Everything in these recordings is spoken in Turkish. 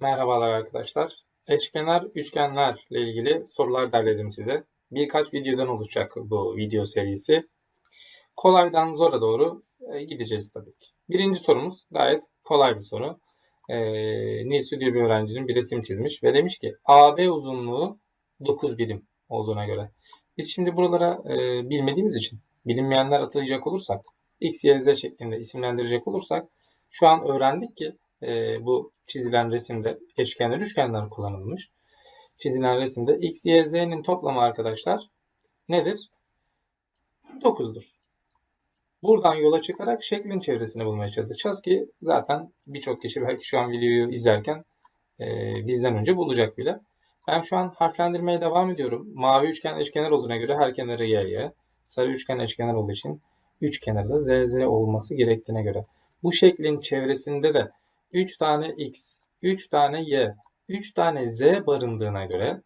Merhabalar arkadaşlar. Eşkenar üçgenlerle ilgili sorular derledim size. Birkaç videodan oluşacak bu video serisi. Kolaydan zora doğru e, gideceğiz tabii ki. Birinci sorumuz gayet kolay bir soru. E, Nilsu diye bir öğrencinin bir resim çizmiş ve demiş ki AB uzunluğu 9 birim olduğuna göre. Biz şimdi buralara e, bilmediğimiz için bilinmeyenler atayacak olursak X, Y, Z şeklinde isimlendirecek olursak şu an öğrendik ki e, bu çizilen resimde eşkenar üçgenler kullanılmış. Çizilen resimde x, y, z'nin toplamı arkadaşlar nedir? 9'dur. Buradan yola çıkarak şeklin çevresini bulmaya çalışacağız ki zaten birçok kişi belki şu an videoyu izlerken e, bizden önce bulacak bile. Ben şu an harflendirmeye devam ediyorum. Mavi üçgen eşkenar olduğuna göre her kenarı y, y. Sarı üçgen eşkenar olduğu için üç kenarı da z, z olması gerektiğine göre. Bu şeklin çevresinde de 3 tane x, 3 tane y, 3 tane z barındığına göre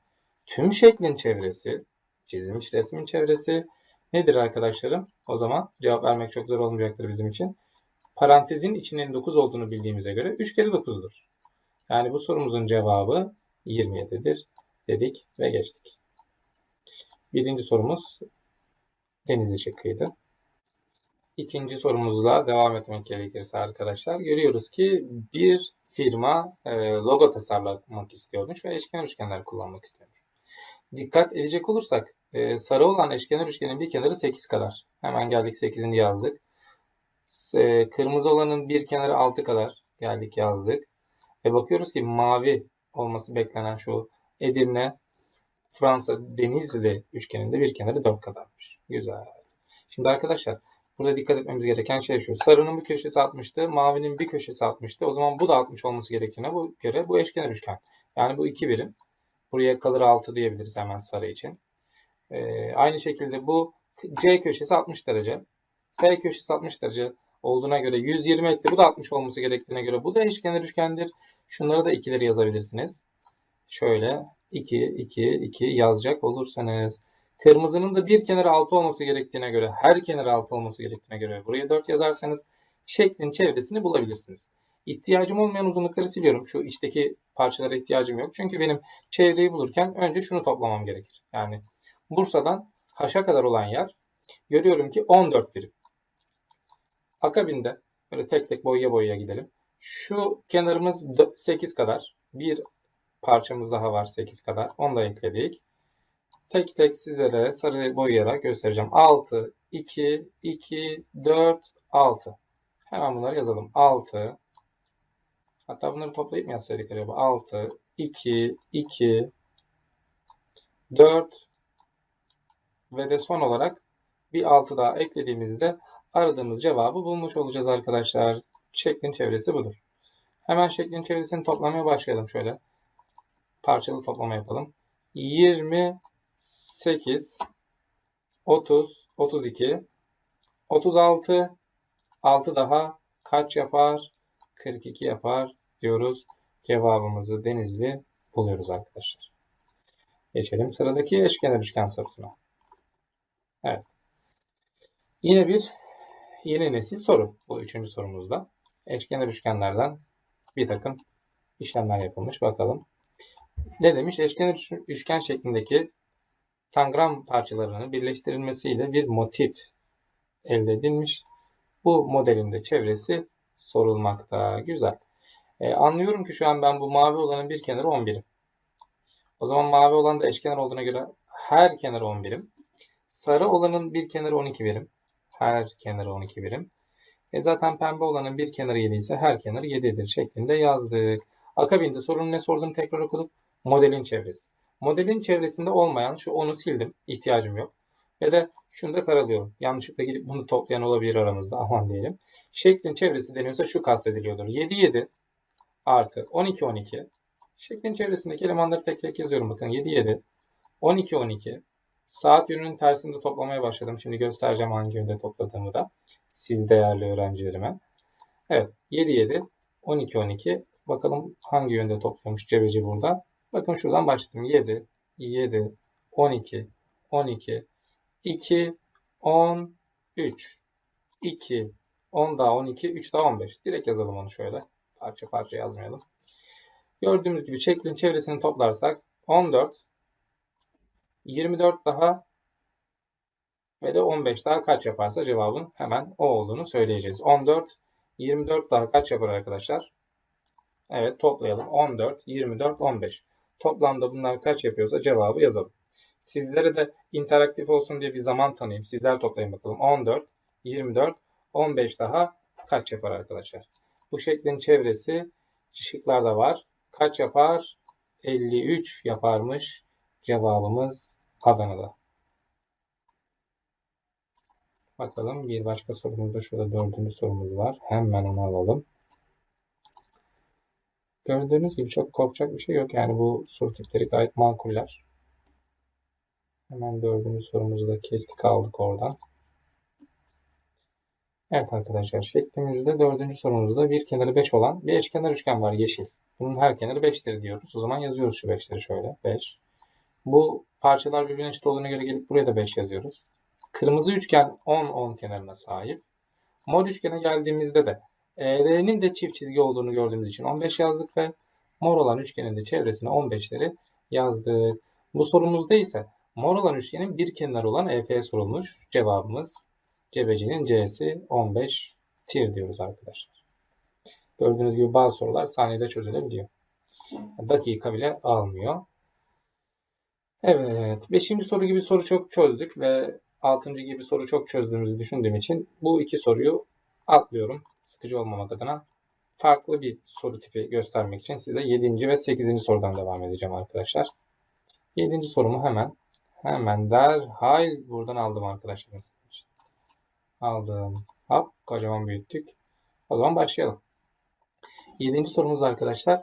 tüm şeklin çevresi, çizilmiş resmin çevresi nedir arkadaşlarım? O zaman cevap vermek çok zor olmayacaktır bizim için. Parantezin içinin 9 olduğunu bildiğimize göre 3 kere 9'dur. Yani bu sorumuzun cevabı 27'dir dedik ve geçtik. Birinci sorumuz Denizli şıkkıydı. İkinci sorumuzla devam etmek gerekirse arkadaşlar görüyoruz ki bir firma e, logo tasarlamak istiyormuş ve eşkenar üçgenler kullanmak istiyormuş. Dikkat edecek olursak e, sarı olan eşkenar üçgenin bir kenarı 8 kadar. Hemen geldik 8'ini yazdık. E, kırmızı olanın bir kenarı 6 kadar. Geldik yazdık. Ve bakıyoruz ki mavi olması beklenen şu Edirne, Fransa, Denizli üçgeninde bir kenarı 4 kadarmış. Güzel. Şimdi arkadaşlar Burada dikkat etmemiz gereken şey şu. Sarının bir köşesi 60'tı. Mavinin bir köşesi 60'tı. O zaman bu da 60 olması gerektiğine bu göre bu eşkenar üçgen. Yani bu iki birim. Buraya kalır 6 diyebiliriz hemen sarı için. Ee, aynı şekilde bu C köşesi 60 derece. F köşesi 60 derece olduğuna göre 120 etti. Bu da 60 olması gerektiğine göre bu da eşkenar üçgendir. Şunları da ikileri yazabilirsiniz. Şöyle 2, 2, 2 yazacak olursanız Kırmızının da bir kenarı 6 olması gerektiğine göre, her kenarı 6 olması gerektiğine göre buraya 4 yazarsanız şeklin çevresini bulabilirsiniz. İhtiyacım olmayan uzunlukları siliyorum. Şu içteki parçalara ihtiyacım yok. Çünkü benim çevreyi bulurken önce şunu toplamam gerekir. Yani Bursa'dan Haş'a kadar olan yer görüyorum ki 14 birim. Akabinde böyle tek tek boyaya boyaya gidelim. Şu kenarımız 8 kadar. Bir parçamız daha var 8 kadar. Onu da ekledik tek tek sizlere sarı boyayarak göstereceğim. 6, 2, 2, 4, 6. Hemen bunları yazalım. 6. Hatta bunları toplayıp mı yazsaydık acaba? 6, 2, 2, 4 ve de son olarak bir 6 daha eklediğimizde aradığımız cevabı bulmuş olacağız arkadaşlar. Şeklin çevresi budur. Hemen şeklin çevresini toplamaya başlayalım şöyle. Parçalı toplama yapalım. 20 8, 30, 32, 36, 6 daha kaç yapar? 42 yapar diyoruz. Cevabımızı Denizli buluyoruz arkadaşlar. Geçelim sıradaki eşkenar üçgen sorusuna. Evet. Yine bir yeni nesil soru. Bu üçüncü sorumuzda. Eşkenar üçgenlerden bir takım işlemler yapılmış. Bakalım. Ne demiş? Eşkenar üçgen şeklindeki tangram parçalarının birleştirilmesiyle bir motif elde edilmiş. Bu modelin de çevresi sorulmakta. Güzel. Ee, anlıyorum ki şu an ben bu mavi olanın bir kenarı 11'im. O zaman mavi olan da eşkenar olduğuna göre her kenarı 10 birim. Sarı olanın bir kenarı 12 birim. Her kenarı 12 birim. E zaten pembe olanın bir kenarı 7 ise her kenarı 7'dir şeklinde yazdık. Akabinde sorunun ne sorduğunu tekrar okuduk. Modelin çevresi. Modelin çevresinde olmayan şu onu sildim. İhtiyacım yok. Ve de şunu da karalıyorum. Yanlışlıkla gidip bunu toplayan olabilir aramızda. Aman diyelim. Şeklin çevresi deniyorsa şu kastediliyordur. 7 7 artı 12 12. Şeklin çevresindeki elemanları tek tek yazıyorum. Bakın 7 7 12 12 Saat yönünün tersinde toplamaya başladım. Şimdi göstereceğim hangi yönde topladığımı da. Siz değerli öğrencilerime. Evet 7 7 12 12 Bakalım hangi yönde toplamış cebeci burada. Bakın şuradan başladım. 7, 7, 12, 12, 2, 10, 3, 2, 10 daha 12, 3 daha 15. Direkt yazalım onu şöyle. Parça parça yazmayalım. Gördüğümüz gibi şeklin çevresini toplarsak 14, 24 daha ve de 15 daha kaç yaparsa cevabın hemen o olduğunu söyleyeceğiz. 14, 24 daha kaç yapar arkadaşlar? Evet toplayalım. 14, 24, 15. Toplamda bunlar kaç yapıyorsa cevabı yazalım. Sizlere de interaktif olsun diye bir zaman tanıyayım. Sizler toplayın bakalım. 14, 24, 15 daha kaç yapar arkadaşlar? Bu şeklin çevresi şıklarda var. Kaç yapar? 53 yaparmış. Cevabımız Adana'da. Bakalım bir başka sorumuz da şurada dördüncü sorumuz var. Hemen onu alalım. Gördüğünüz gibi çok korkacak bir şey yok. Yani bu soru tipleri gayet makuller. Hemen dördüncü sorumuzu da kestik aldık oradan. Evet arkadaşlar şeklimizde dördüncü sorumuzda bir kenarı 5 olan bir eşkenar üçgen var yeşil. Bunun her kenarı 5'tir diyoruz. O zaman yazıyoruz şu 5'leri şöyle. 5. Bu parçalar birbirine eşit olduğuna göre gelip buraya da 5 yazıyoruz. Kırmızı üçgen 10 10 kenarına sahip. Mor üçgene geldiğimizde de ED'nin de çift çizgi olduğunu gördüğümüz için 15 yazdık ve mor olan üçgenin de çevresine 15'leri yazdık. Bu sorumuzda ise mor olan üçgenin bir kenarı olan EF sorulmuş. Cevabımız cebecinin C'si 15 tir diyoruz arkadaşlar. Gördüğünüz gibi bazı sorular saniyede çözülebiliyor. Dakika bile almıyor. Evet. Beşinci soru gibi soru çok çözdük ve altıncı gibi soru çok çözdüğümüzü düşündüğüm için bu iki soruyu atlıyorum. Sıkıcı olmamak adına farklı bir soru tipi göstermek için size 7. ve 8. sorudan devam edeceğim arkadaşlar. 7. sorumu hemen hemen derhal buradan aldım arkadaşlar. Aldım. Hop kocaman büyüttük. O zaman başlayalım. 7. sorumuz arkadaşlar.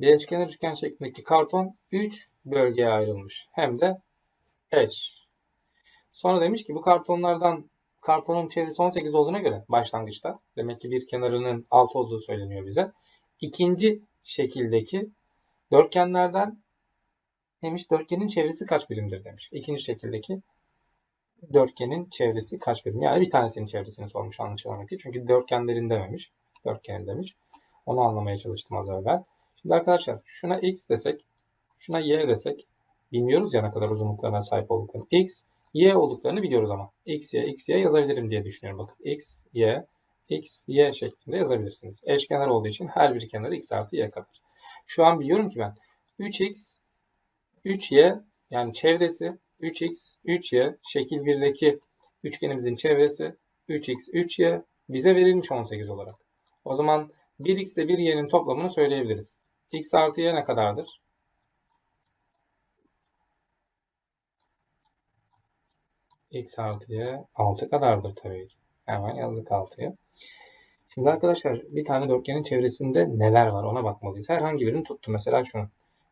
Bir üçgen üçgen şeklindeki karton 3 bölgeye ayrılmış. Hem de eş. Sonra demiş ki bu kartonlardan kartonun çevresi 18 olduğuna göre başlangıçta demek ki bir kenarının 6 olduğu söyleniyor bize. İkinci şekildeki dörtgenlerden demiş dörtgenin çevresi kaç birimdir demiş. İkinci şekildeki dörtgenin çevresi kaç birim? Yani bir tanesinin çevresini sormuş anlaşılan ki. Çünkü dörtgenlerin dememiş. Dörtgenin demiş. Onu anlamaya çalıştım az evvel. Şimdi arkadaşlar şuna x desek, şuna y desek bilmiyoruz ya ne kadar uzunluklarına sahip olduklarını. x, y olduklarını biliyoruz ama. x, y, x, y yazabilirim diye düşünüyorum. Bakın x, y, x, y şeklinde yazabilirsiniz. Eşkenar olduğu için her bir kenarı x artı y kadar. Şu an biliyorum ki ben 3x, 3y yani çevresi 3x, 3y şekil 1'deki üçgenimizin çevresi 3x, 3y bize verilmiş 18 olarak. O zaman 1x ile 1y'nin toplamını söyleyebiliriz. x artı y ne kadardır? X artı y 6 kadardır tabii ki. Hemen yazdık 6'ya. Şimdi arkadaşlar bir tane dörtgenin çevresinde neler var ona bakmalıyız. Herhangi birini tuttu. Mesela şunu.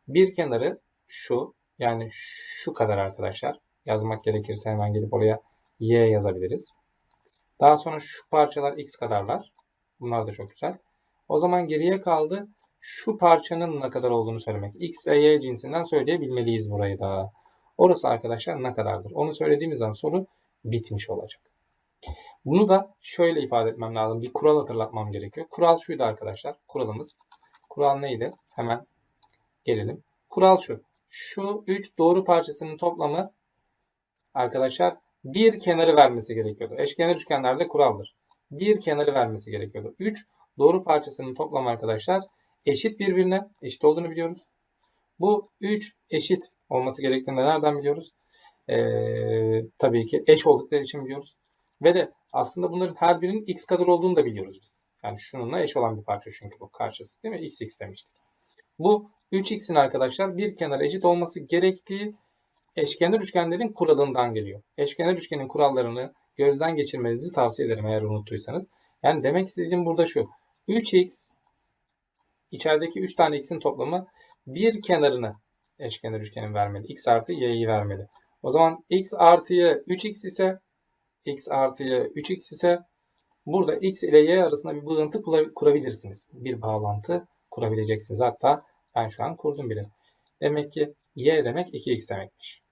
Bir kenarı şu. Yani şu kadar arkadaşlar. Yazmak gerekirse hemen gelip oraya y yazabiliriz. Daha sonra şu parçalar x kadarlar. Bunlar da çok güzel. O zaman geriye kaldı şu parçanın ne kadar olduğunu söylemek. X ve Y cinsinden söyleyebilmeliyiz burayı da. Orası arkadaşlar ne kadardır? Onu söylediğimiz zaman soru bitmiş olacak. Bunu da şöyle ifade etmem lazım. Bir kural hatırlatmam gerekiyor. Kural şuydu arkadaşlar. Kuralımız. Kural neydi? Hemen gelelim. Kural şu. Şu 3 doğru parçasının toplamı arkadaşlar bir kenarı vermesi gerekiyordu. Eşkenar üçgenlerde kuraldır. Bir kenarı vermesi gerekiyordu. 3 doğru parçasının toplamı arkadaşlar eşit birbirine. Eşit olduğunu biliyoruz. Bu 3 eşit olması gerektiğini nereden biliyoruz? Ee, tabii ki eş oldukları için biliyoruz. Ve de aslında bunların her birinin x kadar olduğunu da biliyoruz biz. Yani şununla eş olan bir parça çünkü bu karşısı değil mi? x x demiştik. Bu 3x'in arkadaşlar bir kenar eşit olması gerektiği eşkenar üçgenlerin kuralından geliyor. Eşkenar üçgenin kurallarını gözden geçirmenizi tavsiye ederim eğer unuttuysanız. Yani demek istediğim burada şu. 3x içerideki 3 tane x'in toplamı bir kenarını eşkenar üçgenin vermeli. x artı y'yi vermeli. O zaman x artı y 3x ise x artı y 3x ise burada x ile y arasında bir bağıntı kurabilirsiniz. Bir bağlantı kurabileceksiniz. Hatta ben şu an kurdum bile. Demek ki y demek 2x demekmiş.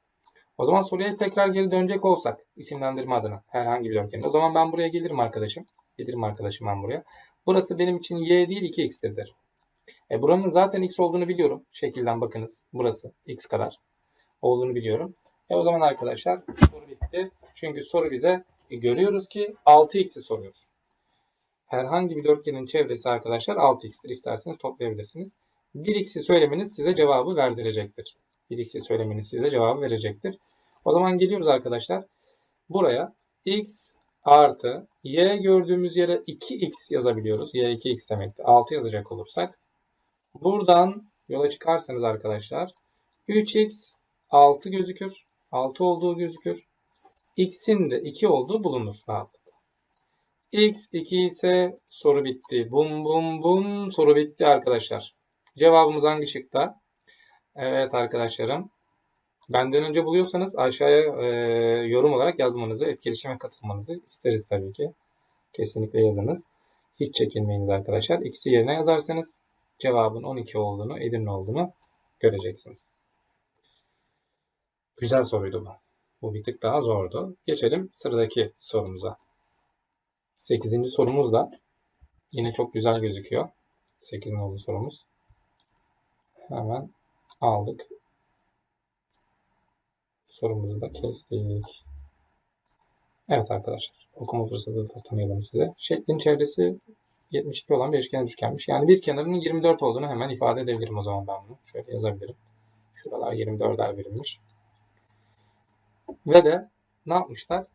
O zaman soruya tekrar geri dönecek olsak isimlendirme adına herhangi bir dörtgende. O zaman ben buraya gelirim arkadaşım. Gelirim arkadaşım ben buraya. Burası benim için y değil 2x'tir derim. E, buranın zaten x olduğunu biliyorum. Şekilden bakınız. Burası x kadar olduğunu biliyorum. E o zaman arkadaşlar soru bitti. Çünkü soru bize e, görüyoruz ki 6x'i soruyor. Herhangi bir dörtgenin çevresi arkadaşlar 6x'tir. İsterseniz toplayabilirsiniz. 1x'i söylemeniz size cevabı verdirecektir. 1x'i söylemeniz size cevabı verecektir. O zaman geliyoruz arkadaşlar. Buraya x artı y gördüğümüz yere 2x yazabiliyoruz. y 2x demekti. 6 yazacak olursak. Buradan yola çıkarsanız arkadaşlar 3x 6 gözükür. 6 olduğu gözükür. x'in de 2 olduğu bulunur rahatlıkla. x 2 ise soru bitti. Bum bum bum soru bitti arkadaşlar. Cevabımız hangi şıkta? Evet arkadaşlarım. Benden önce buluyorsanız aşağıya e, yorum olarak yazmanızı, etkileşime katılmanızı isteriz tabii ki. Kesinlikle yazınız. Hiç çekinmeyiniz arkadaşlar. İkisi yerine yazarsanız cevabın 12 olduğunu, Edirne olduğunu göreceksiniz. Güzel soruydu bu. Bu bir tık daha zordu. Geçelim sıradaki sorumuza. 8. sorumuz da yine çok güzel gözüküyor. 8 nolu sorumuz. Hemen aldık. Sorumuzu da kestik. Evet arkadaşlar. Okuma fırsatı da tanıyalım size. Şeklin çevresi 72 olan bir eşkenar üçgenmiş. Yani bir kenarının 24 olduğunu hemen ifade edebilirim o zaman ben bunu. Şöyle yazabilirim. Şuralar 24'er verilmiş. Ve de ne yapmışlar?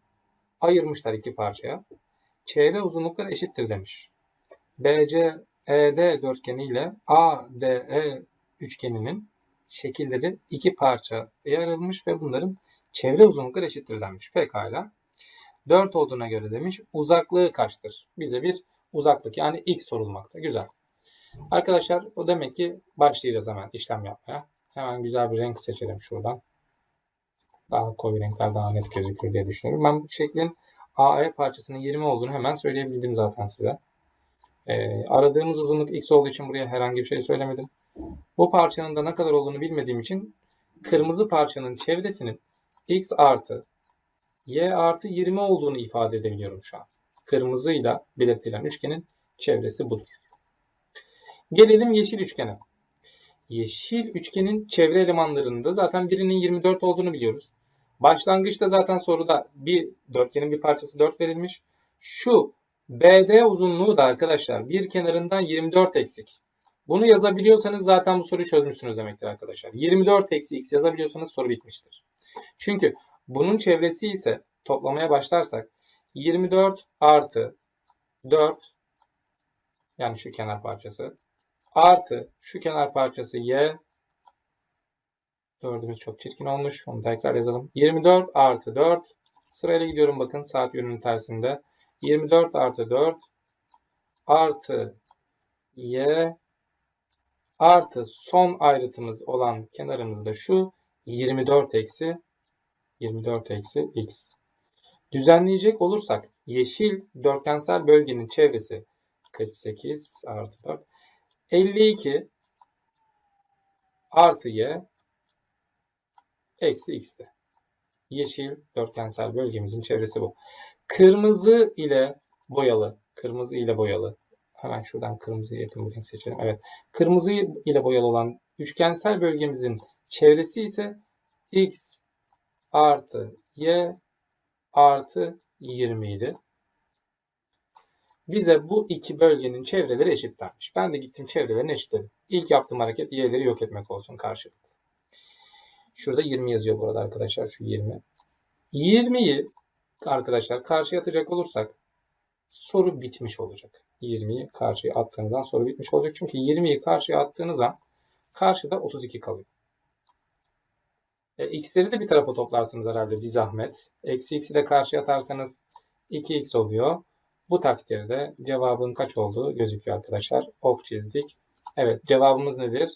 Ayırmışlar iki parçaya. Çevre uzunlukları eşittir demiş. BC ED dörtgeni ile ADE üçgeninin şekilleri iki parçaya ayrılmış ve bunların çevre uzunlukları eşittir denmiş. Pekala. 4 olduğuna göre demiş uzaklığı kaçtır? Bize bir uzaklık yani x sorulmakta. Güzel. Arkadaşlar o demek ki başlayacağız hemen işlem yapmaya. Hemen güzel bir renk seçelim şuradan. Daha koyu renkler daha net gözükür diye düşünüyorum. Ben bu şeklin AE parçasının 20 olduğunu hemen söyleyebildim zaten size. Ee, aradığımız uzunluk x olduğu için buraya herhangi bir şey söylemedim. Bu parçanın da ne kadar olduğunu bilmediğim için kırmızı parçanın çevresinin x artı y artı 20 olduğunu ifade edebiliyorum şu an. Kırmızıyla belirtilen üçgenin çevresi budur. Gelelim yeşil üçgene. Yeşil üçgenin çevre elemanlarında zaten birinin 24 olduğunu biliyoruz. Başlangıçta zaten soruda bir dörtgenin bir parçası 4 verilmiş. Şu BD uzunluğu da arkadaşlar bir kenarından 24 eksik. Bunu yazabiliyorsanız zaten bu soruyu çözmüşsünüz demektir arkadaşlar. 24 eksi x yazabiliyorsanız soru bitmiştir. Çünkü bunun çevresi ise toplamaya başlarsak 24 artı 4 yani şu kenar parçası artı şu kenar parçası y Dördümüz çok çirkin olmuş. Onu tekrar yazalım. 24 artı 4 sırayla gidiyorum bakın saat yönünün tersinde. 24 artı 4 artı y artı son ayrıtımız olan kenarımız da şu 24 eksi 24 eksi x. Düzenleyecek olursak yeşil dörtgensel bölgenin çevresi 48 artı 4 52 artı y eksi x'ti. Yeşil dörtgensel bölgemizin çevresi bu. Kırmızı ile boyalı, kırmızı ile boyalı Hemen şuradan kırmızıya yakın bir seçelim. Evet. Kırmızı ile boyalı olan üçgensel bölgemizin çevresi ise x artı y artı 20 idi. Bize bu iki bölgenin çevreleri eşitlenmiş. Ben de gittim çevrelerini eşitledim. İlk yaptığım hareket y'leri yok etmek olsun karşılıklı. Şurada 20 yazıyor burada arkadaşlar. Şu 20. 20'yi arkadaşlar karşıya atacak olursak soru bitmiş olacak. 20'yi karşıya attığınızdan soru bitmiş olacak. Çünkü 20'yi karşıya attığınız an karşıda 32 kalıyor. E, x'leri de bir tarafa toplarsınız herhalde bir zahmet. Eksi x'i de karşıya atarsanız 2x oluyor. Bu takdirde cevabın kaç olduğu gözüküyor arkadaşlar. Ok çizdik. Evet cevabımız nedir?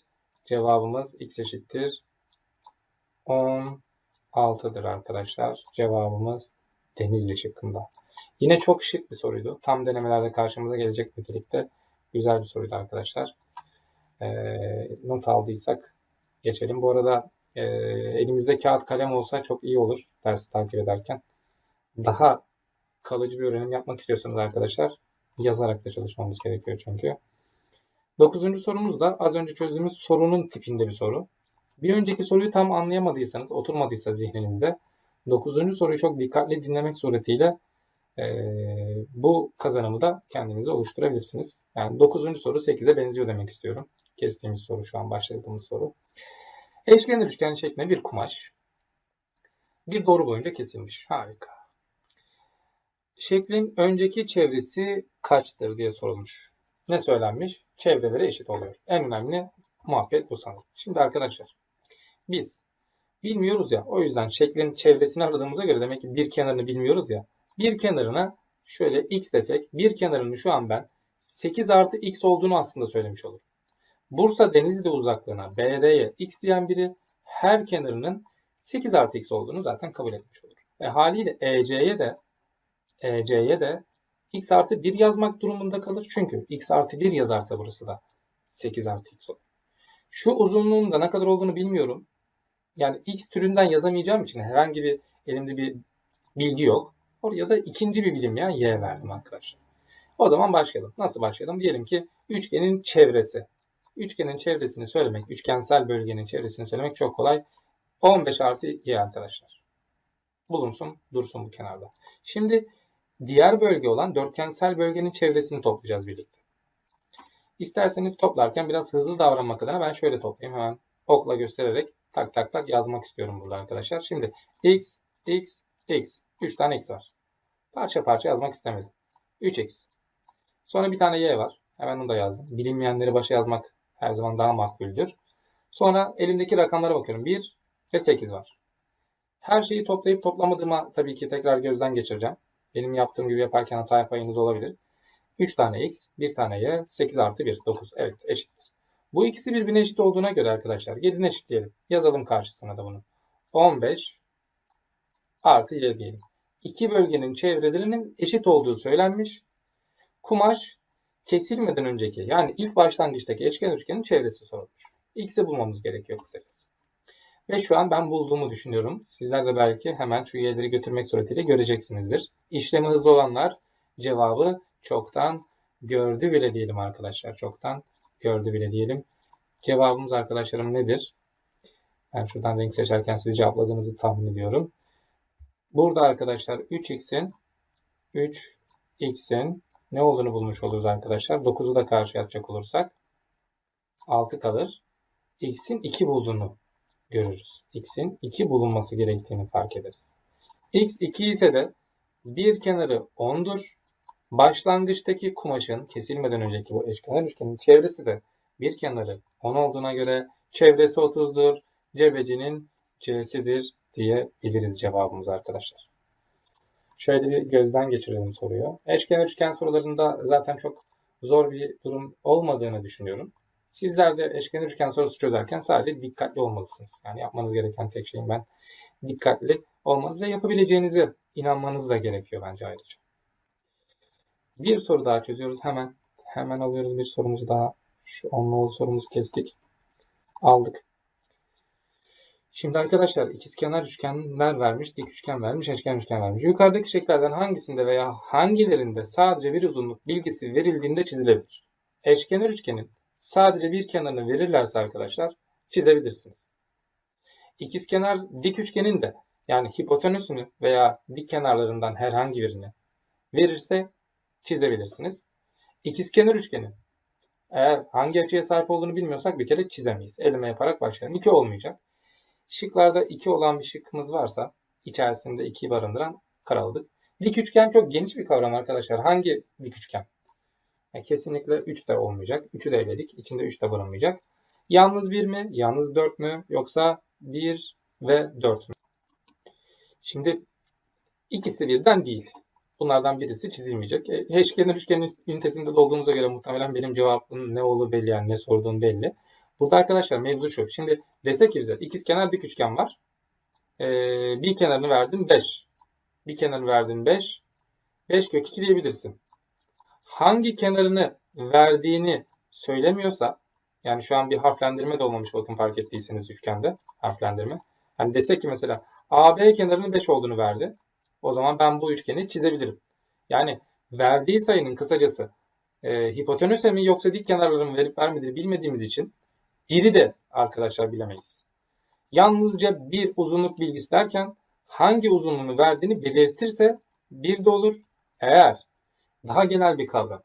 Cevabımız x eşittir 16'dır arkadaşlar. Cevabımız Denizli şıkkında. Yine çok şık bir soruydu. Tam denemelerde karşımıza gelecek nitelikte güzel bir soruydu arkadaşlar. E, not aldıysak geçelim. Bu arada e, elimizde kağıt kalem olsa çok iyi olur dersi takip ederken. Daha kalıcı bir öğrenim yapmak istiyorsanız arkadaşlar yazarak da çalışmamız gerekiyor çünkü. Dokuzuncu sorumuz da az önce çözdüğümüz sorunun tipinde bir soru. Bir önceki soruyu tam anlayamadıysanız, oturmadıysa zihninizde dokuzuncu soruyu çok dikkatli dinlemek suretiyle eee, bu kazanımı da kendinize oluşturabilirsiniz. Yani dokuzuncu soru 8'e benziyor demek istiyorum. Kestiğimiz soru şu an başladığımız soru. Eşkenar üçgen şeklinde bir kumaş bir doğru boyunca kesilmiş. Harika. Şeklin önceki çevresi kaçtır diye sorulmuş. Ne söylenmiş? Çevreleri eşit oluyor. En önemli muhabbet bu sanırım. Şimdi arkadaşlar biz bilmiyoruz ya o yüzden şeklin çevresini aradığımıza göre demek ki bir kenarını bilmiyoruz ya. Bir kenarına şöyle x desek bir kenarının şu an ben 8 artı x olduğunu aslında söylemiş olurum. Bursa Denizli uzaklığına BD'ye x diyen biri her kenarının 8 artı x olduğunu zaten kabul etmiş olur. E haliyle EC'ye de EC'ye de x artı 1 yazmak durumunda kalır. Çünkü x artı 1 yazarsa burası da 8 artı x olur. Şu uzunluğun da ne kadar olduğunu bilmiyorum. Yani x türünden yazamayacağım için herhangi bir elimde bir bilgi yok. Oraya da ikinci bir bilim ya y verdim arkadaşlar. O zaman başlayalım. Nasıl başlayalım? Diyelim ki üçgenin çevresi. Üçgenin çevresini söylemek, üçgensel bölgenin çevresini söylemek çok kolay. 15 artı y arkadaşlar. Bulunsun, dursun bu kenarda. Şimdi diğer bölge olan dörtgensel bölgenin çevresini toplayacağız birlikte. İsterseniz toplarken biraz hızlı davranmak adına ben şöyle toplayayım. Hemen okla göstererek tak tak tak yazmak istiyorum burada arkadaşlar. Şimdi x, x, x. 3 tane x var. Parça parça yazmak istemedim. 3x. Sonra bir tane y var. Hemen onu da yazdım. Bilinmeyenleri başa yazmak her zaman daha makbuldür. Sonra elimdeki rakamlara bakıyorum. 1 ve 8 var. Her şeyi toplayıp toplamadığıma tabii ki tekrar gözden geçireceğim. Benim yaptığım gibi yaparken hata yapayınız olabilir. 3 tane x, 1 tane y, 8 artı 1, 9. Evet eşittir. Bu ikisi birbirine eşit olduğuna göre arkadaşlar gelin eşitleyelim. Yazalım karşısına da bunu. 15 artı y diyelim. İki bölgenin çevrelerinin eşit olduğu söylenmiş. Kumaş kesilmeden önceki yani ilk başlangıçtaki eşkenar üçgenin çevresi sorulmuş. X'i bulmamız gerekiyor kısacası. Ve şu an ben bulduğumu düşünüyorum. Sizler de belki hemen şu y'leri götürmek suretiyle göreceksinizdir. İşlemi hızlı olanlar cevabı çoktan gördü bile diyelim arkadaşlar. Çoktan gördü bile diyelim. Cevabımız arkadaşlarım nedir? Ben şuradan renk seçerken siz cevapladığınızı tahmin ediyorum. Burada arkadaşlar 3x'in 3x'in ne olduğunu bulmuş oluruz arkadaşlar. 9'u da karşıya atacak olursak 6 kalır. x'in 2 bulduğunu görürüz. x'in 2 bulunması gerektiğini fark ederiz. x 2 ise de bir kenarı 10'dur. Başlangıçtaki kumaşın kesilmeden önceki bu eşkenar üçgenin çevresi de bir kenarı 10 olduğuna göre çevresi 30'dur. Cebecinin c'sidir diyebiliriz cevabımız arkadaşlar. Şöyle bir gözden geçirelim soruyu. Eşkenar üçgen sorularında zaten çok zor bir durum olmadığını düşünüyorum. Sizler de eşkenar üçgen sorusu çözerken sadece dikkatli olmalısınız. Yani yapmanız gereken tek şeyin ben dikkatli olmanız ve yapabileceğinize inanmanız da gerekiyor bence ayrıca. Bir soru daha çözüyoruz hemen. Hemen alıyoruz bir sorumuzu daha. Şu onlu sorumuzu kestik. Aldık. Şimdi arkadaşlar ikizkenar üçgenler vermiş, dik üçgen vermiş, eşkenar üçgen vermiş. Yukarıdaki şekillerden hangisinde veya hangilerinde sadece bir uzunluk bilgisi verildiğinde çizilebilir? Eşkenar üçgenin sadece bir kenarını verirlerse arkadaşlar çizebilirsiniz. İkizkenar dik üçgenin de yani hipotenüsünü veya dik kenarlarından herhangi birini verirse çizebilirsiniz. İkizkenar üçgenin eğer hangi açıya sahip olduğunu bilmiyorsak bir kere çizemeyiz. Elime yaparak başlayalım. 2 olmayacak. Şıklarda 2 olan bir şıkkımız varsa içerisinde 2'yi barındıran karaladık. Dik üçgen çok geniş bir kavram arkadaşlar. Hangi dik üçgen? Yani kesinlikle 3 de olmayacak. 3'ü de eledik. İçinde 3 de barınmayacak. Yalnız 1 mi? Yalnız 4 mü? Yoksa 1 ve 4 mü? Şimdi ikisi birden değil. Bunlardan birisi çizilmeyecek. E, eşkenar üçgenin ünitesinde de olduğumuza göre muhtemelen benim cevabım ne olur belli yani ne sorduğum belli. Burada arkadaşlar mevzu şu. Şimdi desek ki bize ikizkenar dik üçgen var. Ee, bir kenarını verdim 5. Bir kenarını verdim 5. 5 kök 2 diyebilirsin. Hangi kenarını verdiğini söylemiyorsa yani şu an bir harflendirme de olmamış bakın fark ettiyseniz üçgende harflendirme. Hani desek ki mesela AB kenarının 5 olduğunu verdi. O zaman ben bu üçgeni çizebilirim. Yani verdiği sayının kısacası e, hipotenüse mi yoksa dik kenarların verip vermediğini bilmediğimiz için biri de arkadaşlar bilemeyiz. Yalnızca bir uzunluk bilgisi derken hangi uzunluğunu verdiğini belirtirse bir de olur. Eğer daha genel bir kavram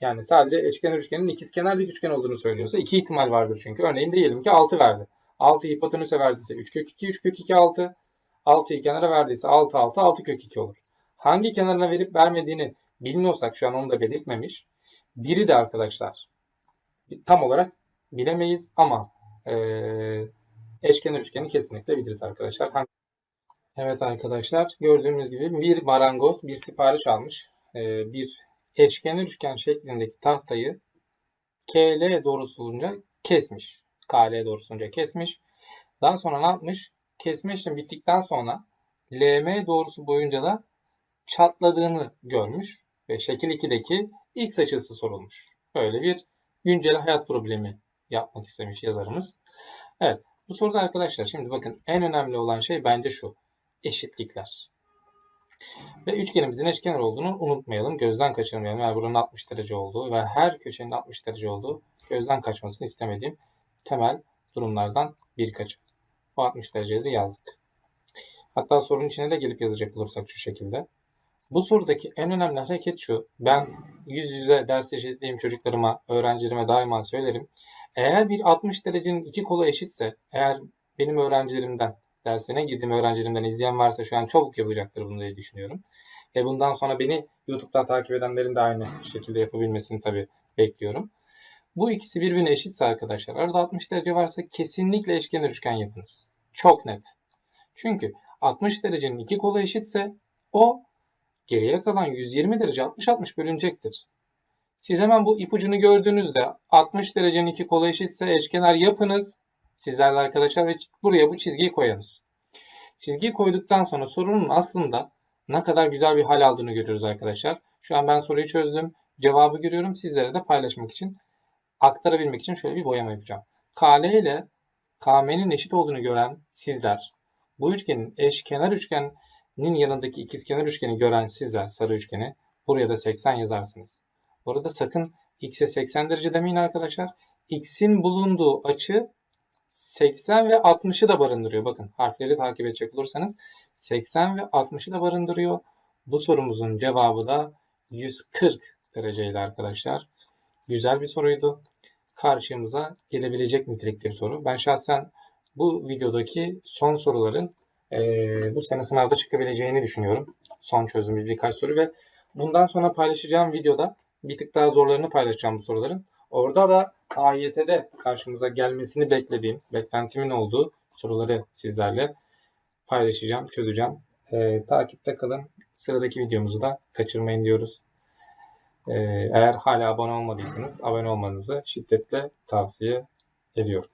yani sadece eşkenar üçgenin ikizkenar dik üçgen olduğunu söylüyorsa iki ihtimal vardır çünkü. Örneğin diyelim ki 6 verdi. 6 hipotenüse verdiyse 3 kök 2, 3 kök 2, 6. 6'yı kenara verdiyse 6, 6, 6 kök 2 olur. Hangi kenarına verip vermediğini bilmiyorsak şu an onu da belirtmemiş. Biri de arkadaşlar tam olarak bilemeyiz ama eee eşkenar üçgeni kesinlikle biliriz arkadaşlar. Hangi- Evet arkadaşlar gördüğümüz gibi bir marangoz bir sipariş almış. Eee, bir eşkenar üçgen şeklindeki tahtayı KL doğrusulunca kesmiş. KL doğrusulunca kesmiş. Daha sonra ne yapmış? Kesme işlemi bittikten sonra LM doğrusu boyunca da çatladığını görmüş ve şekil 2'deki x açısı sorulmuş. Böyle bir güncel hayat problemi yapmak istemiş yazarımız. Evet bu soruda arkadaşlar şimdi bakın en önemli olan şey bence şu. Eşitlikler. Ve üçgenimizin eşkenar olduğunu unutmayalım. Gözden kaçırmayalım. Yani buranın 60 derece olduğu ve her köşenin 60 derece olduğu gözden kaçmasını istemediğim temel durumlardan birkaçı. Bu 60 dereceleri yazdık. Hatta sorunun içine de gelip yazacak olursak şu şekilde. Bu sorudaki en önemli hareket şu. Ben yüz yüze ders eşitlediğim çocuklarıma, öğrencilerime daima söylerim. Eğer bir 60 derecenin iki kolu eşitse, eğer benim öğrencilerimden, dersine girdiğim öğrencilerimden izleyen varsa şu an çabuk yapacaktır bunu diye düşünüyorum. Ve bundan sonra beni YouTube'dan takip edenlerin de aynı şekilde yapabilmesini tabii bekliyorum. Bu ikisi birbirine eşitse arkadaşlar, arada 60 derece varsa kesinlikle eşkenar üçgen yapınız. Çok net. Çünkü 60 derecenin iki kolu eşitse o geriye kalan 120 derece 60-60 bölünecektir. Siz hemen bu ipucunu gördüğünüzde 60 derecenin iki kolu eşitse eşkenar yapınız. Sizlerle arkadaşlar ve buraya bu çizgiyi koyunuz. Çizgiyi koyduktan sonra sorunun aslında ne kadar güzel bir hal aldığını görüyoruz arkadaşlar. Şu an ben soruyu çözdüm. Cevabı görüyorum. Sizlere de paylaşmak için, aktarabilmek için şöyle bir boyama yapacağım. KL ile KM'nin eşit olduğunu gören sizler, bu üçgenin eşkenar üçgenin yanındaki ikizkenar üçgeni gören sizler, sarı üçgeni, buraya da 80 yazarsınız. Bu arada sakın x'e 80 derece demeyin arkadaşlar. x'in bulunduğu açı 80 ve 60'ı da barındırıyor. Bakın harfleri takip edecek olursanız 80 ve 60'ı da barındırıyor. Bu sorumuzun cevabı da 140 dereceydi arkadaşlar. Güzel bir soruydu. Karşımıza gelebilecek nitelikte bir soru. Ben şahsen bu videodaki son soruların eee, bu sene sınavda çıkabileceğini düşünüyorum. Son çözdüğümüz birkaç soru ve bundan sonra paylaşacağım videoda bir tık daha zorlarını paylaşacağım bu soruların. Orada da AYT'de karşımıza gelmesini beklediğim, beklentimin olduğu soruları sizlerle paylaşacağım, çözeceğim. Ee, takipte kalın. Sıradaki videomuzu da kaçırmayın diyoruz. Ee, eğer hala abone olmadıysanız abone olmanızı şiddetle tavsiye ediyorum.